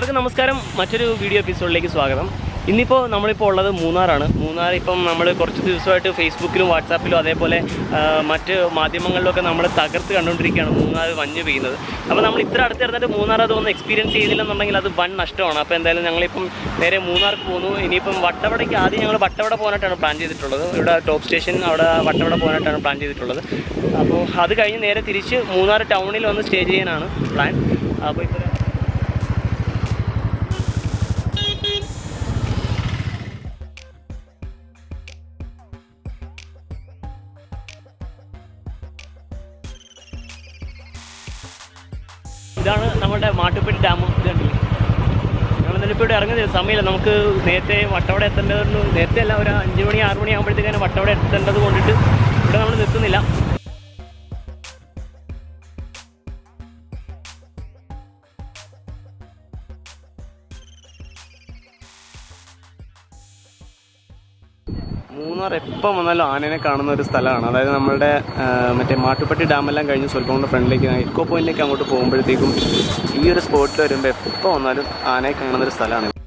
എല്ലാവർക്കും നമസ്കാരം. മറ്റൊരു വീഡിയോ എപ്പിസോഡിലേക്ക് സ്വാഗതം. ഇന്നിപ്പോൾ നമ്മളിപ്പോൾ ഉള്ളത് മൂന്നാറാണ്. മൂന്നാർ ഇപ്പം നമ്മൾ കുറച്ച് ദിവസമായിട്ട് ഫേസ്ബുക്കിലും വാട്സാപ്പിലും അതേപോലെ മറ്റ് മാധ്യമങ്ങളിലൊക്കെ നമ്മൾ തകർത്ത് കണ്ടുകൊണ്ടിരിക്കുകയാണ് മൂന്നാർ മഞ്ഞ് പെയ്യുന്നത് അപ്പോൾ നമ്മൾ ഇത്ര അടുത്ത് ഇറന്നിട്ട് മൂന്നാർ അതൊന്ന് എക്സ്പീരിയൻസ് ചെയ്തില്ലെന്നുണ്ടെങ്കിൽ അത് വൺ നഷ്ടമാണ്. അപ്പോൾ എന്തായാലും ഞങ്ങളിപ്പം നേരെ മൂന്നാർക്ക് പോകുന്നു. ഇനിയിപ്പം വട്ടവടയ്ക്ക് ആദ്യം ഞങ്ങൾ വട്ടവട പോകാനായിട്ടാണ് പ്ലാൻ ചെയ്തിട്ടുള്ളത്. ഇവിടെ ടോപ്പ് സ്റ്റേഷൻ അവിടെ വട്ടവട പോകാനായിട്ടാണ് പ്ലാൻ ചെയ്തിട്ടുള്ളത്. അപ്പോൾ അത് കഴിഞ്ഞ് നേരെ തിരിച്ച് മൂന്നാർ ടൗണിൽ വന്ന് സ്റ്റേ ചെയ്യാനാണ് പ്ലാൻ. അപ്പോൾ ഇപ്പോൾ ഇതാണ് നമ്മുടെ മാട്ടുപ്പെട്ടി ഡാം ഇത് കണ്ടില്ലേ ഞങ്ങൾ ഇന്നലെ ഇപ്പോൾ ഇവിടെ ഇറങ്ങുന്ന സമയമില്ല. നമുക്ക് നേരത്തെ വട്ടവട എത്തേണ്ടതെന്ന് നേരത്തെ അല്ല ഒരു അഞ്ച് മണി ആറ് മണി ആകുമ്പോഴത്തേക്കാണ് വട്ടവട എത്തേണ്ടത് കൊണ്ടിട്ട് ഇവിടെ നമ്മൾ നിർത്തുന്നില്ല. എപ്പം വന്നാലും ആനേനെ കാണുന്ന ഒരു സ്ഥലമാണ്. അതായത് നമ്മുടെ മറ്റേ മാട്ടുപ്പെട്ടി ഡാമെല്ലാം കഴിഞ്ഞ് സ്വല്പം കൊണ്ട് ഫ്രണ്ടിലേക്ക് ഇക്കോ പോയിന്റിലേക്ക് അങ്ങോട്ട് പോകുമ്പോഴത്തേക്കും ഈ ഒരു സ്പോട്ടിൽ വരുമ്പോൾ എപ്പോൾ വന്നാലും ആനയെ കാണുന്ന ഒരു സ്ഥലമാണ്.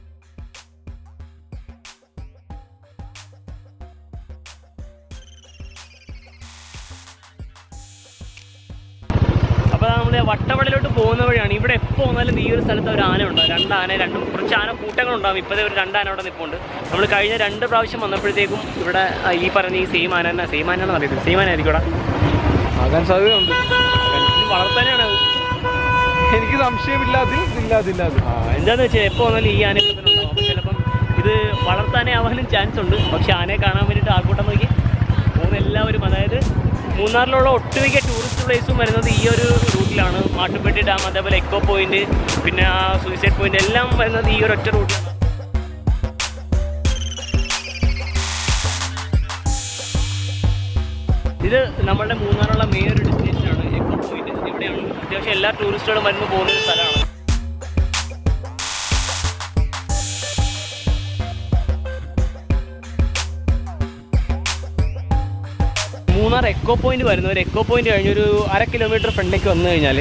ഈ ഒരു സ്ഥലത്ത് ഒരു ആന ഉണ്ടാവും. രണ്ട് ആന രണ്ടും കുറച്ച് ആന കൂട്ടങ്ങളുണ്ടാവും. ഇപ്പോഴത്തെ ഒരു രണ്ട് ആന അവിടെ നിൽപ്പുണ്ട് നമ്മൾ കഴിഞ്ഞ രണ്ട് പ്രാവശ്യം വന്നപ്പോഴത്തേക്കും ഇവിടെ ഈ പറഞ്ഞ ഈ സെയിം ആന തന്നെ സെയിം ആനാണെന്ന് അറിയത്തില്ല. സെയിം ആന ആയിരിക്കും ആകാൻ സാധ്യതയുണ്ട്. വളർത്താനാണ് എനിക്ക് സംശയമില്ല അതിൽ ഇല്ല അതില്ല അത് ആ, എന്താന്ന് വെച്ചാൽ എപ്പോൾ വന്നാലും ഈ ആന അപ്പോൾ ചിലപ്പം ഇത് വളർത്താനേ ആവാനും ചാൻസ് ഉണ്ട്. പക്ഷെ ആനയെ കാണാൻ വേണ്ടിയിട്ട് ആൾക്കൂട്ടം നോക്കി പോകുന്ന എല്ലാവരും അതായത് മൂന്നാറിലുള്ള ഒട്ടുമിക്ക ടൂറിസ്റ്റ് പ്ലേസും വരുന്നത് ഈ ഒരു റൂട്ടിലാണ് മാട്ടുപ്പെട്ടി ഡാം അതേപോലെ എക്കോ പോയിന്റ് പിന്നെ ആ സൂയിസൈഡ് പോയിന്റ് എല്ലാം വരുന്നത് ഈ ഒരു ഒറ്റ റൂട്ടിലാണ് ഇത് നമ്മളുടെ മൂന്നാറുള്ള മെയിൻ ഒരു ഡെസ്റ്റിനേഷനാണ് എക്കോ പോയിന്റ് ഇവിടെയാണ് അത്യാവശ്യം എല്ലാ ടൂറിസ്റ്റുകളും വരുമ്പോൾ പോകുന്ന ഒരു സ്ഥലമാണ്. മൂന്നാർ എക്കോ പോയിന്റ് വരുന്നവർ എക്കോ പോയിന്റ് കഴിഞ്ഞൊരു അര കിലോമീറ്റർ ഫ്രണ്ടിലേക്ക് വന്നു കഴിഞ്ഞാൽ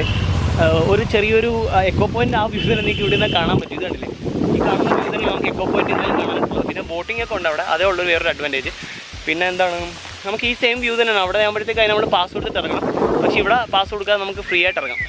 ഒരു ചെറിയൊരു എക്കോ പോയിന്റ് ആ വ്യൂ എനിക്ക് ഇവിടെ നിന്ന് കാണാൻ പറ്റും. ഇത് കണ്ടില്ലേ? ഈ കാണുന്ന വ്യൂ തന്നെ നമുക്ക് എക്കോ പോയിന്റ് കാണാൻ പറ്റുള്ളൂ പിന്നെ ബോട്ടിംഗ് ഒക്കെ ഉണ്ട് അവിടെ. അതേ ഉള്ളൂ വേറൊരു അഡ്വാന്റേജ് പിന്നെ എന്താണ്? നമുക്ക് ഈ സെയിം വ്യൂ തന്നെയാണ്. അവിടെ ആകുമ്പോഴത്തേക്ക് അതിന് നമ്മൾ പാസ് കൊടുത്തിട്ട് ഇറങ്ങണം. പക്ഷേ ഇവിടെ പാസ് കൊടുക്കാതെ നമുക്ക് ഫ്രീ ആയിട്ട് ഇറങ്ങാം.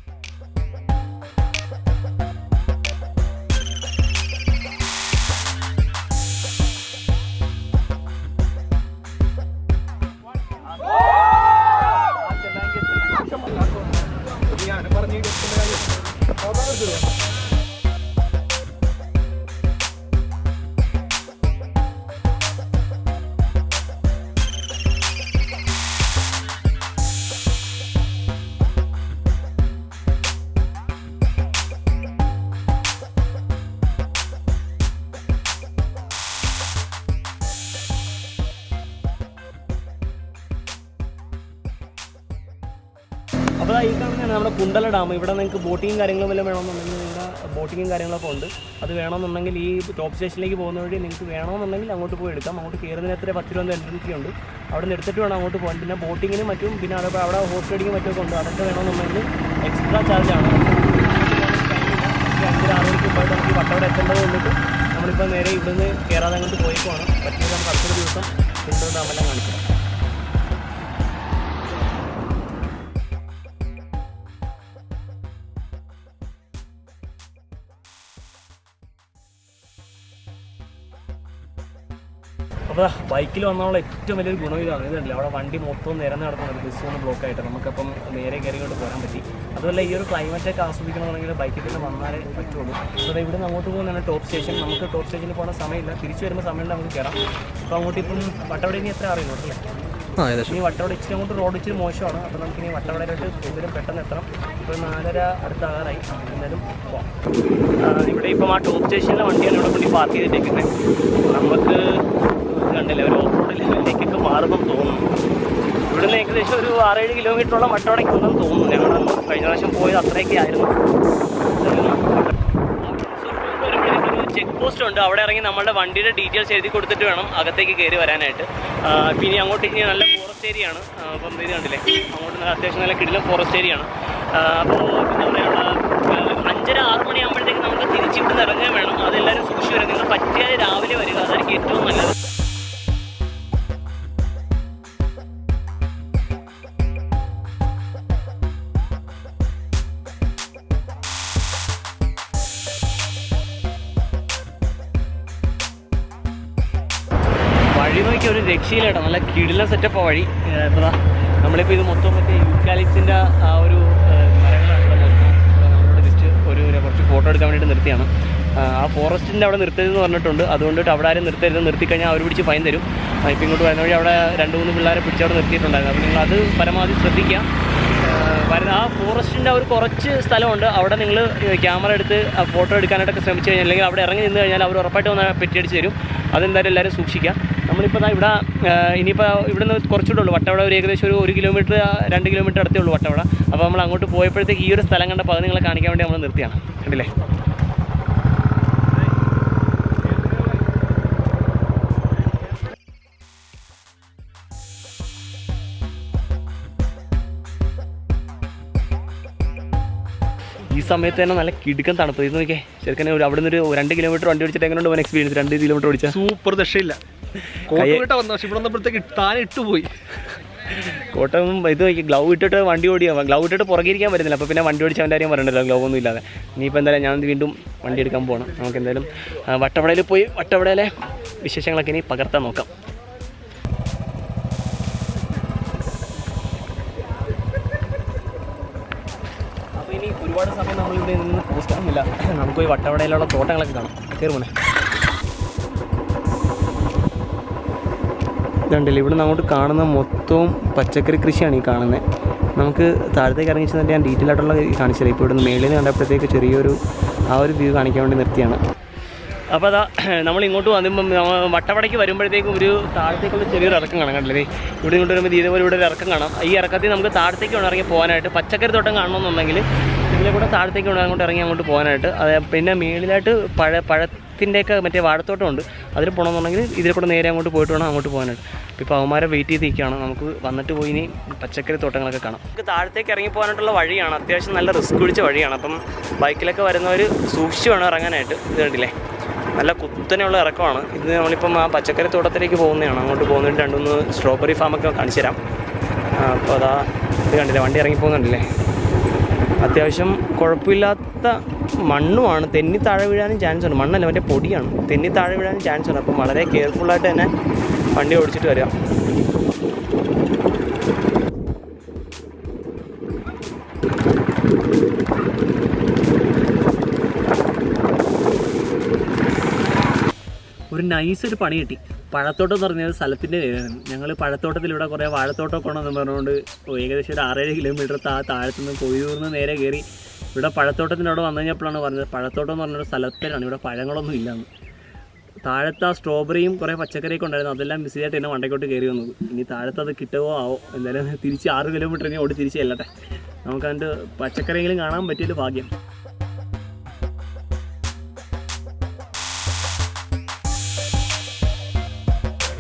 അപ്പോൾ ഈ കാണുന്നതാണ് നമ്മുടെ കുണ്ടല ഡാം. ഇവിടെ നിങ്ങൾക്ക് ബോട്ടിങ്ങും കാര്യങ്ങളും വല്ലതും വേണമെന്നുണ്ടെങ്കിൽ ഇവിടെ ബോട്ടിങ്ങും കാര്യങ്ങളൊക്കെ ഉണ്ട്. അത് വേണമെന്നുണ്ടെങ്കിൽ ഈ ടോപ്പ് സ്റ്റേഷനിലേക്ക് പോകുന്ന വഴി നിങ്ങൾക്ക് വേണമെന്നുണ്ടെങ്കിൽ അങ്ങോട്ട് പോയി എടുക്കാം. അങ്ങോട്ട് കയറുന്നതിന് എത്ര പത്ത് രൂപ എൻട്രൻസി ഉണ്ട്. അവിടെ നിന്ന് എടുത്തിട്ട് വേണം അങ്ങോട്ട് പോകാൻ. പിന്നെ ബോട്ടിങ്ങിനും മറ്റും പിന്നെ അതൊക്കെ അവിടെ ഹോർസ് റൈഡിങ്ങും മറ്റൊക്കെ ഉണ്ട്. അതൊക്കെ വേണമെന്നുണ്ടെങ്കിൽ എക്സ്ട്രാ ചാർജാണ് അഞ്ചര ആറ് മണിക്ക് മുമ്പായിട്ട് നമുക്ക് പട്ടവിടെ എത്തേണ്ടത് കൊണ്ടിട്ട് നമ്മളിപ്പോൾ നേരെ ഇവിടുന്ന് കയറാതെ അങ്ങോട്ട് പോയിക്കുവാണ്. പറ്റിയത് നമുക്ക് അടുത്തൊരു ദിവസം കുണ്ടല ഡാമെല്ലാം കാണിക്കാം. അപ്പോൾ ബൈക്കിൽ വന്നുള്ള ഏറ്റവും വലിയൊരു ഗുണം ഇതാണ്. ഇതല്ല അവിടെ വണ്ടി മൊത്തം നിരന്ന് നടക്കുന്നത് ബസ് ഒന്ന് ബ്ലോക്ക് ആയിട്ട്. നമുക്കപ്പം നേരെ കയറിയോട്ട് പോകാൻ പറ്റി. അതുമല്ല ഈ ഒരു ക്ലൈമറ്റൊക്കെ ഒക്കെ ആസ്വദിക്കണമെന്നുണ്ടെങ്കിൽ ബൈക്കിൽ തന്നെ വന്നാലേ പറ്റുള്ളൂ. അപ്പോൾ ഇവിടെ നിന്ന് അങ്ങോട്ട് പോകുന്നതാണ് ടോപ്പ് സ്റ്റേഷൻ നമുക്ക് ടോപ്പ് സ്റ്റേഷനിൽ പോകുന്ന സമയമില്ല. തിരിച്ചു വരുമ്പോൾ സമയമുണ്ട് നമുക്ക് കയറാം അപ്പോൾ അങ്ങോട്ട് ഇപ്പം വട്ടവട ഇനി എത്ര അറിയുന്നു അല്ലേ? ഇനി വട്ടവട ഇച്ചിരി അങ്ങോട്ട് റോഡ് ഇച്ചിരി മോശമാണ്. അപ്പോൾ നമുക്ക് ഇനി വട്ടവടയിലോട്ട് കൂടുതലും പെട്ടെന്ന് എത്തണം. ഇപ്പോൾ നാലര അടുത്താകാറായി. എന്തായാലും പോവാം. ഇവിടെ ഇപ്പം ആ ടോപ്പ് സ്റ്റേഷനിലെ വണ്ടിയാണ് ഇവിടെ കൊണ്ട് പാർക്ക് ചെയ്തിട്ടേക്കുന്നത് നമുക്ക് കണ്ടില്ലേ ഒരു ഓഫ് റോഡ് ലെവലിലേക്കൊക്കെ മാറുമ്പം തോന്നുന്നു ഇവിടുന്ന് ഏകദേശം ഒരു ആറേഴ് കിലോമീറ്ററോളം വട്ടവടയ്ക്ക് ഉണ്ടെന്ന് തോന്നുന്നു. ഞങ്ങൾ കഴിഞ്ഞ പ്രാവശ്യം പോയത് അത്രയൊക്കെ ആയിരുന്നു. ചെക്ക് പോസ്റ്റ് ഉണ്ട്. അവിടെ ഇറങ്ങി നമ്മുടെ വണ്ടിയുടെ ഡീറ്റെയിൽസ് എഴുതി കൊടുത്തിട്ട് വേണം അകത്തേക്ക് കയറി വരാനായിട്ട്. പിന്നെ അങ്ങോട്ട് ഇനി നല്ല ഫോറസ്റ്റ് ഏരിയ ആണ്. അപ്പം ഇത് കണ്ടില്ലേ? അങ്ങോട്ട് അത്യാവശ്യം നല്ല കിടിലം ഫോറസ്റ്റ് ഏരിയ ആണ്. അപ്പോൾ ഒരു നല്ല കിടില സെറ്റപ്പ് വഴി. ഏഹ് ഇപ്പൊ ദാ നമ്മളിപ്പോൾ ഇത് മൊത്തം മറ്റേ യൂക്കാലിപ്സിന്റെ ആ ഒരു ഫോട്ടോ എടുക്കാൻ വേണ്ടിയിട്ട് നിർത്തിയാണ്. ആ, ആ ഫോറസ്റ്റിന്റെ അവിടെ നിർത്തരുതെന്ന് പറഞ്ഞിട്ടുണ്ട്. അതുകൊണ്ട് അവിടെ ആരും നിർത്തരുത് നിർത്തിക്കഴിഞ്ഞാൽ അവർ പിടിച്ച് ഫൈൻ തരും. ഇപ്പോൾ ഇപ്പം ഇങ്ങോട്ട് വരുന്ന വഴി അവിടെ രണ്ട് മൂന്ന് പിള്ളേരെ പിടിച്ച് അവിടെ നിർത്തിയിട്ടുണ്ടായിരുന്നു. അപ്പോൾ നിങ്ങൾ അത് പരമാവധി ശ്രദ്ധിക്കുക. വരുന്ന ആ ഫോറസ്റ്റിന്റെ ഒരു കുറച്ച് സ്ഥലമുണ്ട്. അവിടെ നിങ്ങൾ ക്യാമറ എടുത്ത് ആ ഫോട്ടോ എടുക്കാനായിട്ടൊക്കെ ശ്രമിച്ചു കഴിഞ്ഞാൽ അല്ലെങ്കിൽ അവിടെ ഇറങ്ങി നിന്ന് കഴിഞ്ഞാൽ അവർ ഉറപ്പായിട്ട് വന്ന് പെറ്റിയടിച്ച് തരും. അതെന്തായാലും എല്ലാവരും സൂക്ഷിക്കുക. നമ്മളിപ്പോൾ ഇവിടെ ഇനിയിപ്പോൾ ഇനിയിപ്പോൾ ഇവിടുന്ന് കുറച്ചുകൂടെ ഉള്ളൂ. വട്ടവട ഒരു ഏകദേശം ഒരു ഒരു കിലോമീറ്റർ രണ്ട് കിലോമീറ്റർ അടുത്തേ ഉള്ളൂ വട്ടവട. അപ്പോൾ നമ്മൾ അങ്ങോട്ട് പോയപ്പോഴത്തേക്ക് ഈ ഒരു സ്ഥലം കണ്ടപ്പോൾ അത് നിങ്ങളെ കാണിക്കാൻ വേണ്ടി നമ്മൾ നിർത്തിയാണ്. കണ്ടില്ലേ? ഈ സമയത്ത് തന്നെ നല്ല കിടുക്കൻ തണുപ്പ്. ഇത് നോക്കിയേ ചെറുക്കനെ ഒരു അവിടെ നിന്ന് ഒരു രണ്ട് കിലോമീറ്റർ വണ്ടി ഓടിച്ചിട്ട് എങ്ങനെയുണ്ട് എക്സ്പീരിയൻസ് രണ്ട് കിലോമീറ്റർ ഓടിച്ചാൽ സൂപ്പർ രക്ഷയില്ല കോട്ട വന്ന പക്ഷെ ഇവിടെ വന്നപ്പോഴത്തേക്ക് താൻ ഇട്ടുപോയി. കോട്ടം ഇത് ഗ്ലൗ ഇട്ടിട്ട് വണ്ടി ഓടിയാ? ഗ്ലൗ ഇട്ടിട്ട് പുറകിരിക്കാൻ പറ്റുന്നില്ല അപ്പോൾ പിന്നെ വണ്ടി ഓടിച്ചവന്റെ കാര്യം പറയണ്ടല്ലോ ഗ്ലൗ ഒന്നും ഇല്ലാതെ. ഇനിയിപ്പോൾ എന്തായാലും ഞാൻ വീണ്ടും വണ്ടി എടുക്കാൻ പോകണം നമുക്ക് എന്തായാലും വട്ടവടയിൽ പോയി വട്ടവടയിലെ വിശേഷങ്ങളൊക്കെ ഇനി പകർത്താൻ നോക്കാം. അപ്പോൾ ഇനി ഒരുപാട് സമയം നമ്മളിവിടെ നിന്ന് പോസ്റ്റാകുന്നില്ല നമുക്ക് പോയി വട്ടവടയിലുള്ള തോട്ടങ്ങളൊക്കെ കാണാം. കയറുമോനെ ഇതുണ്ടല്ലോ ഇവിടെ അങ്ങോട്ട് കാണുന്ന മൊത്തവും പച്ചക്കറി കൃഷിയാണ് ഈ കാണുന്നത് നമുക്ക് താഴത്തേക്ക് ഇറങ്ങി ചെന്നിട്ട് ഞാൻ ഡീറ്റെയിൽ ആയിട്ടുള്ള കാണിച്ചത് ഇപ്പോൾ ഇവിടുന്ന് മേളിൽ നിന്ന് കണ്ടപ്പോഴത്തേക്ക് ചെറിയൊരു ആ ഒരു വ്യൂ കാണിക്കാൻ വേണ്ടി നിർത്തിയാണ്. അപ്പോൾ അതാ നമ്മൾ ഇങ്ങോട്ട് വന്നുമ്പം വട്ടവടയ്ക്ക് വരുമ്പോഴത്തേക്കും ഒരു താഴത്തേക്കുള്ള ചെറിയൊരു ഇറക്കം കാണാം കണ്ടില്ലേ? ഇവിടെ ഇങ്ങോട്ട് വരുമ്പോൾ ഇതേപോലെ ഇവിടെ ഒരു ഇറക്കം കാണാം. ഈ ഇറക്കത്തിൽ നമുക്ക് താഴത്തേക്ക് ഇറങ്ങി പോകാനായിട്ട്. പച്ചക്കറി തോട്ടം കാണണമെന്നുണ്ടെങ്കിൽ ഇതിലെ കൂടെ താഴത്തേക്ക് ഉണ്ട് അങ്ങോട്ട് ഇറങ്ങി അങ്ങോട്ട് പോകാനായിട്ട്. അതെ പിന്നെ മേളിലായിട്ട് പഴ പഴത്തിന്റെയൊക്കെ മറ്റേ വാഴത്തോട്ടമുണ്ട്. അതിൽ പോകണമെന്നുണ്ടെങ്കിൽ ഇതിൽ കൂടെ നേരെ അങ്ങോട്ട് പോയിട്ട് വേണം അങ്ങോട്ട് പോകാനായിട്ട്. ഇപ്പോൾ അവന്മാരെ വെയിറ്റ് ചെയ്ത് നിൽക്കുകയാണ് നമുക്ക് വന്നിട്ട് പോയി ഇനി പച്ചക്കറി തോട്ടങ്ങളൊക്കെ കാണാം. നമുക്ക് താഴത്തേക്ക് ഇറങ്ങി പോകാനായിട്ടുള്ള വഴിയാണ്. അത്യാവശ്യം നല്ല റിസ്ക് പിടിച്ച വഴിയാണ്. അപ്പം ബൈക്കിലൊക്കെ വരുന്നവർ സൂക്ഷിച്ച് വേണം ഇറങ്ങാനായിട്ട്. ഇത് കണ്ടില്ലേ? നല്ല കുത്തനെയുള്ള ഇറക്കമാണ്. ഇത് നമ്മളിപ്പം ആ പച്ചക്കറി തോട്ടത്തിലേക്ക് പോകുന്നതാണ്. അങ്ങോട്ട് പോകുന്നതിന് രണ്ടുമൂന്ന് സ്ട്രോബെറി ഫാമൊക്കെ കാണിച്ചു തരാം അപ്പോൾ അതാ ഇത് കണ്ടില്ലേ? വണ്ടി ഇറങ്ങി പോകുന്നുണ്ടല്ലേ? അത്യാവശ്യം കുഴപ്പമില്ലാത്ത മണ്ണുമാണ്. തെന്നി താഴെ വീഴാനും ചാൻസ് ഉണ്ട്. മണ്ണല്ല മറ്റേ പൊടിയാണ്. തെന്നി താഴെ വീഴാനും ചാൻസ് ഉണ്ട്. അപ്പം വളരെ കെയർഫുള്ളായിട്ട് തന്നെ വണ്ടി ഓടിച്ചിട്ട് വരിക ഒരു നൈസ് ഒരു പണി കിട്ടി. പഴത്തോട്ടം എന്ന് പറഞ്ഞത് സ്ഥലത്തിന്റെ പേരാണ്. ഞങ്ങൾ പഴത്തോട്ടത്തിലൂടെ കുറേ വാഴത്തോട്ടമൊക്കെ ഉണ്ടെന്ന് പറഞ്ഞുകൊണ്ട് ഏകദേശം ഒരു ആറേഴ് കിലോമീറ്റർ താ താഴത്തു നിന്ന് കൊയ്യൂർന്ന് നേരെ കയറി ഇവിടെ പഴത്തോട്ടത്തിന്റെ അവിടെ വന്നു കഴിഞ്ഞപ്പോഴാണ് പറഞ്ഞത് പഴത്തോട്ടം എന്ന് പറഞ്ഞൊരു സ്ഥലത്തിലാണ്. ഇവിടെ പഴങ്ങളൊന്നും ഇല്ലാന്ന്. താഴത്ത് ആ സ്ട്രോബെറിയും കുറേ പച്ചക്കറിയൊക്കെ ഉണ്ടായിരുന്നു. അതെല്ലാം മിസ് ചെയ്തിട്ട് എന്നെ വണ്ടയ്ക്കോട്ട് കയറി വന്നത്. ഇനി താഴത്ത് അത് കിട്ടുമോ ആവോ? എന്തായാലും തിരിച്ച് ആറ് കിലോമീറ്റർ ഇനി ഓടി തിരിച്ച് ചെല്ലട്ടെ. നമുക്ക് അതിന്റെ പച്ചക്കറിയെങ്കിലും കാണാൻ പറ്റിയൊരു ഭാഗ്യം.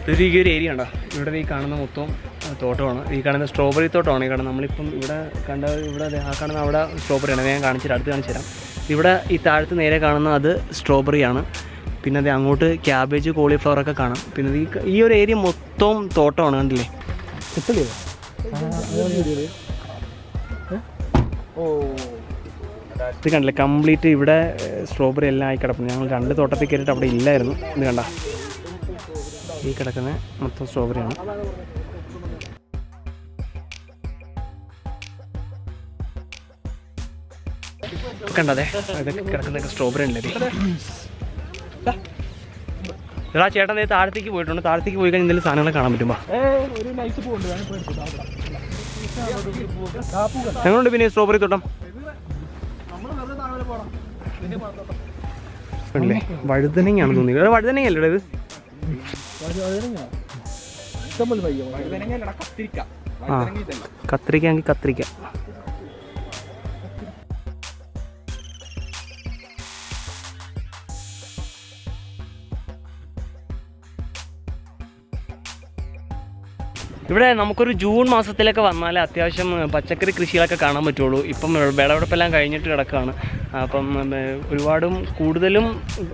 ഇതൊരു ഈ ഒരു ഏരിയ ഉണ്ടോ? ഇവിടെ ഈ കാണുന്ന മൊത്തം തോട്ടമാണ്. ഈ കാണുന്ന സ്ട്രോബെറി തോട്ടമാണ്. ഈ കാണുന്നത് നമ്മളിപ്പം ഇവിടെ കണ്ട ഇവിടെ ആ കാണുന്ന അവിടെ സ്ട്രോബെറിയാണ് ഞാൻ കാണിച്ചു തരാം അടുത്ത് കാണിച്ചു തരാം ഇവിടെ ഈ താഴത്ത് നേരെ കാണുന്ന അത് സ്ട്രോബെറിയാണ് പിന്നെ അത് അങ്ങോട്ട് ക്യാബേജ് കോളിഫ്ലവർ ഒക്കെ കാണാം. പിന്നെ ഈ ഈ ഒരു ഏരിയ മൊത്തം തോട്ടമാണ് കണ്ടില്ലേ? ഓ. ഇത് കണ്ടില്ലേ? കംപ്ലീറ്റ് ഇവിടെ സ്ട്രോബെറി എല്ലാം ആയി കിടപ്പുണ്ട്. ഞങ്ങൾ രണ്ട് തോട്ടത്തിൽ കയറിയിട്ട് അവിടെ ഇല്ലായിരുന്നു. ഇത് കണ്ട? ഈ കിടക്കുന്ന മൊത്തം സ്ട്രോബെറിയാണ്. കണ്ടതെ കിടക്കുന്ന സ്ട്രോബെറി ഉണ്ടല്ലേ എടാ ചേട്ടൻ താഴത്തേക്ക് പോയിട്ടുണ്ട്. താഴത്തേക്ക് പോയി കഴിഞ്ഞാൽ എന്തെങ്കിലും സാധനങ്ങൾ കാണാൻ പറ്റുമ്പോ ഞങ്ങളുണ്ട് പിന്നെ സ്ട്രോബെറി തോട്ടം? വഴുതനങ്ങയാണ് വെറുതെ താഴെ ഇത്. ആ വഴുതനങ്ങ ഇതല്ല. കത്തിരിക്കാണെങ്കിൽ കത്തിരിക്ക ഇവിടെ നമുക്കൊരു ജൂൺ മാസത്തിലൊക്കെ വന്നാലേ അത്യാവശ്യം പച്ചക്കറി കൃഷികളൊക്കെ കാണാൻ പറ്റുള്ളൂ ഇപ്പം വിളവെടുപ്പെല്ലാം കഴിഞ്ഞിട്ട് കിടക്കുകയാണ് അപ്പം ഒരുപാടും കൂടുതലും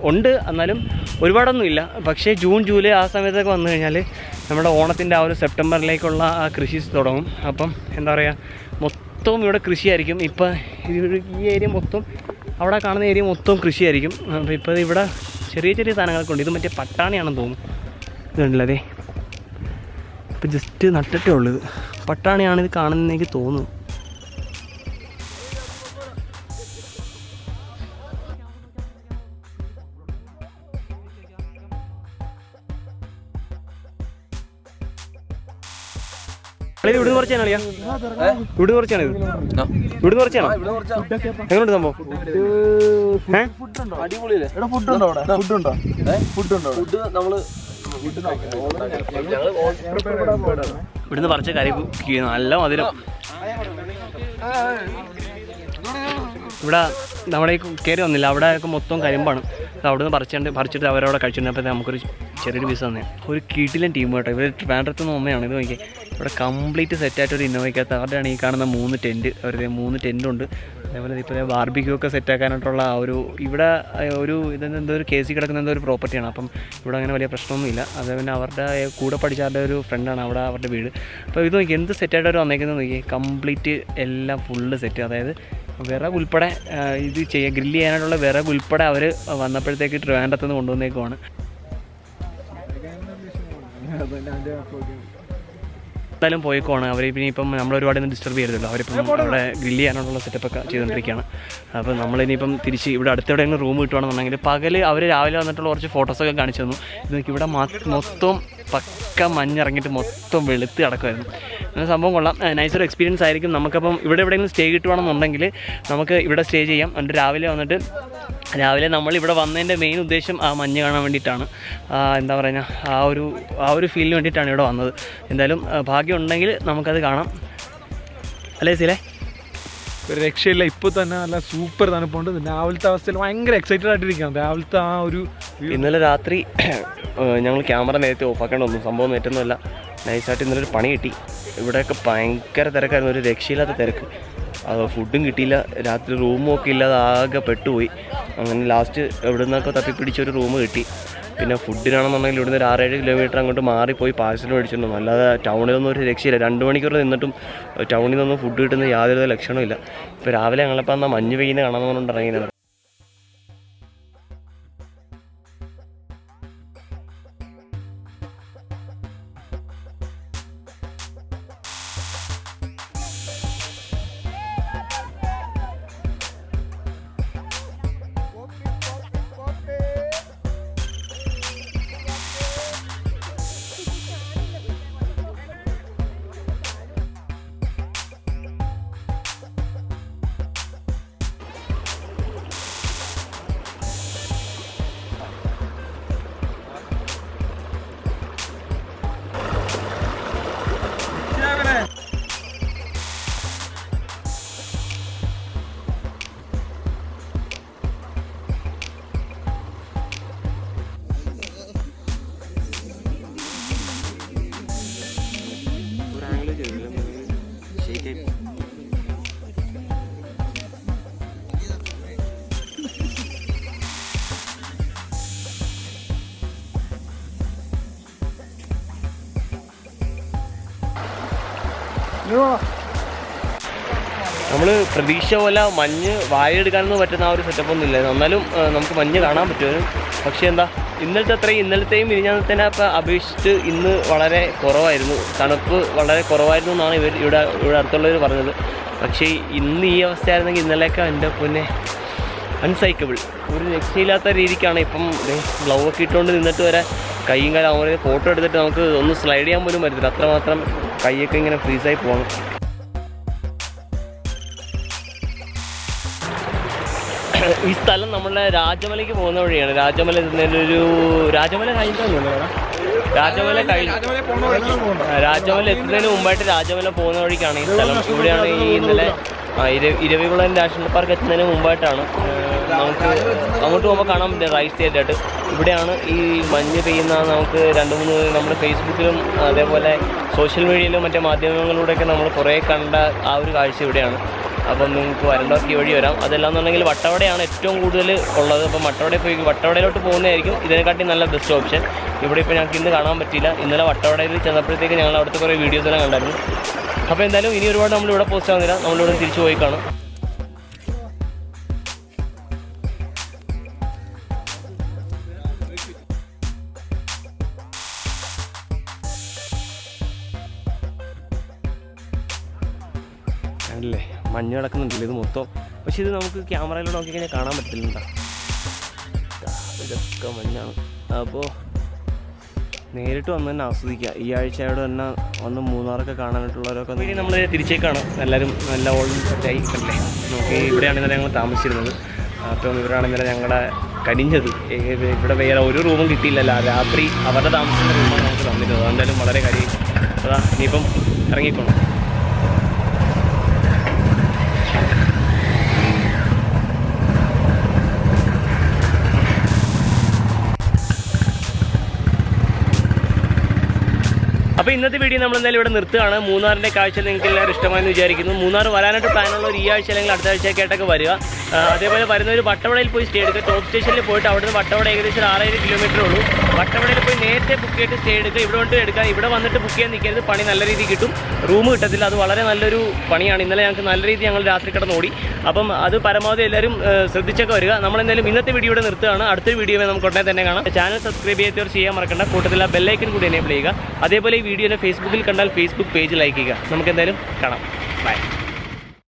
ഉണ്ട്. എന്നാലും ഒരുപാടൊന്നും ഇല്ല പക്ഷേ ജൂൺ ജൂലൈ ആ സമയത്തൊക്കെ വന്നു കഴിഞ്ഞാൽ നമ്മുടെ ഓണത്തിന്റെ ആ ഒരു സെപ്റ്റംബറിലേക്കുള്ള ആ കൃഷി തുടങ്ങും. അപ്പം എന്താ പറയുക മൊത്തവും ഇവിടെ കൃഷിയായിരിക്കും. ഇപ്പം ഈ ഏരിയ മൊത്തം അവിടെ കാണുന്ന ഏരിയ മൊത്തം കൃഷിയായിരിക്കും. അപ്പോൾ ഇപ്പോൾ ഇവിടെ ചെറിയ ചെറിയ സാധനങ്ങളൊക്കെ ഉണ്ട്. ഇത് മറ്റേ പട്ടാണിയാണെന്ന് തോന്നുന്നു. ഇതുണ്ടല്ലോ ഇപ്പോൾ ഇപ്പം ജസ്റ്റ് നട്ടിട്ടേ ഉള്ളൂ ഇത്. പട്ടാണിയാണ് ഇത് കാണുന്നതെന്ന് എനിക്ക് തോന്നുന്നു. കുറച്ചാണ് കുറച്ചാണ് ഇത്. ഇവിടുന്ന് കുറച്ചാണോ? എങ്ങനെയുണ്ട് സംഭവം? ഏ? അടിപൊളിയല്ലേ? ഇവിടെ ഫുഡ് ഉണ്ടോ അവിടെ ഫുഡ് ഉണ്ടോ ഫുഡ് ഉണ്ടോ ഫുഡ് നമ്മൾ ഇവിടുന്ന് പറിച്ച കറി നല്ല മധുരം. ഇവിടെ നമ്മുടെ ഈ കയറി വന്നില്ല. അവിടെ മൊത്തം കരിമ്പാണ്. അവിടുന്ന് പറിച്ചിട്ട് പറിച്ചിട്ട് അവരവിടെ കഴിച്ചിട്ടുണ്ട്. അപ്പം നമുക്കൊരു ചെറിയൊരു പീസ് തന്നെ ഒരു കിടിലൻ ടീം കേട്ടോ. ഇവർ ട്രിവാൻഡ്രത്ത് നിന്ന് ഒന്നയാണ് ഇത് നോക്കി ഇവിടെ കംപ്ലീറ്റ് സെറ്റായിട്ട് ഒരു ഇന്നോവയ്ക്കകത്ത് അവരുടെയാണ് ഈ കാണുന്ന മൂന്ന് ടെന്റ് അവരുടെ മൂന്ന് ടെന്റുണ്ട് അതേപോലെ ഇപ്പോൾ ബാർബിക്യൂ ഒക്കെ സെറ്റാക്കാനായിട്ടുള്ള ആ ഒരു ഇവിടെ ഒരു ഇതെന്താ എന്തോ ഒരു കേസിൽ കിടക്കുന്ന എന്തോ ഒരു പ്രോപ്പർട്ടിയാണ് അപ്പം ഇവിടെ അങ്ങനെ വലിയ പ്രശ്നമൊന്നുമില്ല. അതേപോലെ അവരുടെ കൂടെ പഠിച്ചാരുടെ ഒരു ഫ്രണ്ടാണ് അവിടെ അവരുടെ വീട്. അപ്പോൾ ഇത് നോക്കി എന്ത് സെറ്റായിട്ട് അവർ വന്നേക്കുന്നത് നോക്കി കംപ്ലീറ്റ് എല്ലാം ഫുള്ള് സെറ്റ് അതായത് വിറക് ഉൾപ്പെടെ ഇത് ചെയ്യുക ഗ്രില്ല് ചെയ്യാനായിട്ടുള്ള വിറക് ഉൾപ്പെടെ അവർ വന്നപ്പോഴത്തേക്ക് ട്രിവാൻഡ്രത്ത് നിന്ന് കൊണ്ടുവന്നേക്കുവാണ്. എന്തായാലും പോയിക്കോണ്. അവർ പിന്നെ ഇപ്പം നമ്മൾ ഒരുപാട് ഡിസ്റ്റർബ് ചെയ്യരുതല്ലോ. അവരിപ്പം അവിടെ ഗ്രില്ല് ചെയ്യാനുള്ള സെറ്റപ്പ് ഒക്കെ ചെയ്തുകൊണ്ടിരിക്കുകയാണ് അപ്പോൾ നമ്മളിനിയിപ്പം തിരിച്ച് ഇവിടെ അടുത്തെവിടെയെങ്കിലും റൂം കിട്ടുവാണെന്നുണ്ടെങ്കിൽ പകൽ അവർ രാവിലെ വന്നിട്ടുള്ള കുറച്ച് ഫോട്ടോസൊക്കെ കാണിച്ചു തന്നു. ഇത് ഇവിടെ മൊത്തം പക്ക മഞ്ഞിറങ്ങിയിട്ട് മൊത്തം വെളുത്ത് കിടക്കുമായിരുന്നു സംഭവം കൊള്ളാം. നൈസൊരു എക്സ്പീരിയൻസ് ആയിരിക്കും. നമുക്കപ്പം ഇവിടെ എവിടെയെങ്കിലും സ്റ്റേ കിട്ടുവാണെന്നുണ്ടെങ്കിൽ നമുക്ക് ഇവിടെ സ്റ്റേ ചെയ്യാം. എന്നിട്ട് രാവിലെ വന്നിട്ട് രാവിലെ നമ്മൾ ഇവിടെ വന്നതിന്റെ മെയിൻ ഉദ്ദേശം ആ മഞ്ഞ് കാണാൻ വേണ്ടിയിട്ടാണ്. എന്താ പറയുക ആ ഒരു ആ ഒരു ഫീലിന് വേണ്ടിയിട്ടാണ് ഇവിടെ വന്നത്. എന്തായാലും ഭാഗ്യം ഉണ്ടെങ്കിൽ നമുക്കത് കാണാം. അല്ലേ സിലേ? ഒരു രക്ഷയില്ല. ഇപ്പോൾ തന്നെ നല്ല സൂപ്പർ തണുപ്പുണ്ട് രാവിലത്തെ അവസ്ഥയിൽ ഭയങ്കര എക്സൈറ്റഡ് ആയിട്ടിരിക്കുകയാണ്. രാവിലത്തെ ആ ഒരു ഇന്നലെ രാത്രി ഞങ്ങൾ ക്യാമറ നേരത്തെ ഓഫാക്കേണ്ട ഒന്നും സംഭവം നേറ്റൊന്നുമല്ല നൈസായിട്ട് ഇന്നലെ ഒരു പണി കിട്ടി. ഇവിടെയൊക്കെ ഭയങ്കര തിരക്കായിരുന്നു. ഒരു രക്ഷയില്ലാത്ത തിരക്ക്. അത് ഫുഡും കിട്ടിയില്ല. രാത്രി റൂമും ഒക്കെ ഇല്ലാതെ ആകെ പെട്ടുപോയി. അങ്ങനെ ലാസ്റ്റ് എവിടെ നിന്നൊക്കെ തപ്പിപ്പിടിച്ചൊരു റൂം കിട്ടി. പിന്നെ ഫുഡിനാണെന്നുണ്ടെങ്കിൽ ഇവിടുന്ന് ഒരു ആറേഴ് കിലോമീറ്റർ അങ്ങോട്ട് മാറിപ്പോയി പാഴ്സൽ മേടിച്ചിട്ടുണ്ടോ അല്ലാതെ ടൗണിലൊന്നും ഒരു രക്ഷയില്ല. രണ്ട് മണിക്കൂർ നിന്നിട്ടും ടൗണിൽ നിന്നും ഫുഡ് കിട്ടുന്ന യാതൊരു ലക്ഷണമില്ല ഇപ്പോൾ രാവിലെ ഞങ്ങളിപ്പോൾ എന്നാൽ മഞ്ഞ് പെയ്യുന്ന കാണാമെന്ന് പറഞ്ഞുകൊണ്ട് ഇറങ്ങിയത് പ്രതീക്ഷ പോലെ മഞ്ഞ് വായെടുക്കാനൊന്നും പറ്റുന്ന ആ ഒരു സെറ്റപ്പ് ഒന്നും ഇല്ലായിരുന്നു. എന്നാലും നമുക്ക് മഞ്ഞ് കാണാൻ പറ്റുമായിരുന്നു. പക്ഷേ എന്താ ഇന്നലത്തെ അത്രയും ഇന്നലത്തെയും മിനിഞ്ഞാന്നത്തേനെ അപ്പം അപേക്ഷിച്ച് ഇന്ന് വളരെ കുറവായിരുന്നു. തണുപ്പ് വളരെ കുറവായിരുന്നു എന്നാണ് ഇവർ ഇവിടെ ഇവിടെ അടുത്തുള്ളവർ പറഞ്ഞത്. പക്ഷേ ഇന്ന് ഈ അവസ്ഥയായിരുന്നെങ്കിൽ ഇന്നലെയൊക്കെ എന്റെ പൊന്നെ അൺസൈക്കബിൾ ഒരു രക്ഷയില്ലാത്ത രീതിക്കാണ് ഇപ്പം ഗ്ലൗ ഒക്കെ ഇട്ടുകൊണ്ട് നിന്നിട്ട് വരെ കൈയും കാലം അങ്ങനെ ഫോട്ടോ എടുത്തിട്ട് നമുക്ക് ഒന്ന് സ്ലൈഡ് ചെയ്യാൻ പോലും പറ്റത്തില്ല. അത്രമാത്രം കൈയൊക്കെ ഇങ്ങനെ ഫ്രീസായി പോകണം. ഈ സ്ഥലം നമ്മളെ രാജമലയ്ക്ക് പോകുന്ന വഴിയാണ്. രാജമല ഒരു രാജമല കഴിഞ്ഞിട്ടാണ് രാജമല കഴിഞ്ഞു രാജമല എത്തുന്നതിന് മുമ്പായിട്ട് രാജമല പോകുന്ന വഴിക്കാണ് ഈ സ്ഥലം. ഇവിടെയാണ് ഈ ഇന്നലെ ഇരവികുളം നാഷണൽ പാർക്ക് എത്തുന്നതിന് മുമ്പായിട്ടാണ് നമുക്ക് അങ്ങോട്ട് പോകുമ്പോൾ കാണാൻ പറ്റും റൈറ്റ് സൈഡായിട്ട് ഇവിടെയാണ് ഈ മഞ്ഞ് പെയ്യുന്ന നമുക്ക് രണ്ട് മൂന്ന് നമ്മുടെ ഫേസ്ബുക്കിലും അതേപോലെ സോഷ്യൽ മീഡിയയിലും മറ്റേ മാധ്യമങ്ങളിലൂടെയൊക്കെ നമ്മൾ കുറേ കണ്ട ആ ഒരു കാഴ്ച ഇവിടെയാണ്. അപ്പം നിങ്ങൾക്ക് വരണ്ടോക്കി ഈ വഴി വരാം. അതെല്ലാം എന്നുണ്ടെങ്കിൽ വട്ടവടയാണ് ഏറ്റവും കൂടുതൽ ഉള്ളത്. അപ്പം വട്ടവടയിൽ പോയി വട്ടവടയിലോട്ട് പോകുന്നതായിരിക്കും ഇതിനെക്കാട്ടി നല്ല ബെസ്റ്റ് ഓപ്ഷൻ ഇവിടെ ഇപ്പോൾ ഞങ്ങൾക്ക് ഇന്ന് കാണാൻ പറ്റിയില്ല. ഇന്നലെ വട്ടവടയിൽ ചെന്നപ്പോഴത്തേക്ക് ഞങ്ങൾ അവിടുത്തെ കുറേ വീഡിയോസ് എല്ലാം കണ്ടായിരുന്നു. അപ്പോൾ എന്തായാലും ഇനി ഒരുപാട് നമ്മളിവിടെ പോസ്റ്റ് ആവുന്നില്ല. നമ്മളിവിടെ തിരിച്ചു പോയി കാണും. കണ്ടില്ലേ മഞ്ഞ് കിടക്കുന്നുണ്ടല്ലോ ഇത് മൊത്തം? പക്ഷെ ഇത് നമുക്ക് ക്യാമറയിലൂടെ നോക്കിക്കഴിഞ്ഞാൽ കാണാൻ പറ്റില്ല ഇതൊക്കെ മഞ്ഞാണ്. അപ്പോൾ നേരിട്ട് വന്ന് തന്നെ ആസ്വദിക്കുക. ഈ ആഴ്ചയോടെ തന്നെ വന്ന് മൂന്നാറൊക്കെ കാണാനായിട്ടുള്ളവരൊക്കെ ഇനി നമ്മൾ തിരിച്ചേക്കാണ്. എല്ലാവരും നല്ല ഓൾഡ് സെറ്റായി അല്ലേ നമുക്ക് ഇവിടെയാണ് ഇന്നലെ ഞങ്ങൾ താമസിച്ചിരുന്നത്. അപ്പം ഇവരാണ് ഇന്നലെ ഞങ്ങളുടെ കടിഞ്ഞത് ഇവിടെ വേറെ ഒരു റൂമും കിട്ടിയില്ലല്ലോ. രാത്രി അവരുടെ താമസിക്കുന്ന റൂമാണ് നമുക്ക് തന്നിരുന്നത്. അതെന്തായാലും വളരെ കാര്യം അതാ ഇനിയിപ്പം ഇറങ്ങിക്കോണം അപ്പോൾ ഇന്നത്തെ വീഡിയോ നമ്മൾ എന്തായാലും ഇവിടെ നിർത്തുകയാണ്. മൂന്നാറിന്റെ കാഴ്ച നിങ്ങൾക്ക് എല്ലാവരും ഇഷ്ടമായെന്ന് വിചാരിക്കുന്നു. മൂന്നാർ വരാനായിട്ട് പ്ലാനുള്ളവർ ഈ ആഴ്ച അല്ലെങ്കിൽ അടുത്ത ആഴ്ചയൊക്കെ ആയിട്ടൊക്കെ വരിക അതേപോലെ വരുന്നവർ വട്ടവടയിൽ പോയി സ്റ്റേ എടുക്കുക. ടോപ്പ് സ്റ്റേഷനിൽ പോയിട്ട് അവിടുന്ന് വട്ടവട ഏകദേശം ആറായിരം കിലോമീറ്റർ ഉള്ളൂ. വട്ടവടയിൽ പോയി നേരത്തെ ബുക്ക് ചെയ്തിട്ട് സ്റ്റേ എടുക്കുക. ഇവിടെ കൊണ്ട് എടുക്കുക. ഇവിടെ വന്നിട്ട് ബുക്ക് ചെയ്യാൻ നിൽക്കരുത്. പണി നല്ല രീതിയിൽ കിട്ടും. റൂം കിട്ടത്തില്ല. അത് വളരെ നല്ലൊരു പണിയാണ്. ഇന്നലെ ഞങ്ങൾക്ക് നല്ല രീതിയിൽ ഞങ്ങൾ രാത്രി കിടന്ന് ഓടി അപ്പം അത് പരമാവധി എല്ലാവരും ശ്രദ്ധിച്ചൊക്കെ വരിക. നമ്മളെന്തായാലും ഇന്നത്തെ വീഡിയോ ഇവിടെ നിർത്തുകയാണ്. അടുത്ത വീഡിയോ നമുക്ക് ഉടനെ തന്നെ കാണാം. ചാനൽ സബ്സ്ക്രൈബ് ചെയ്യാത്തവർ ചെയ്യാൻ മറക്കണ്ട. കൂട്ടത്തിൽ ബെല്ലൈക്കൻ കൂടി എനേബിൾ ചെയ്യുക. അതേപോലെ ഈ വീഡിയോനെ ഫേസ്ബുക്കിൽ കണ്ടാൽ ഫേസ്ബുക്ക് പേജ് ലൈക്ക് ചെയ്യുക. നമുക്ക് എന്തായാലും കാണാം. ബൈ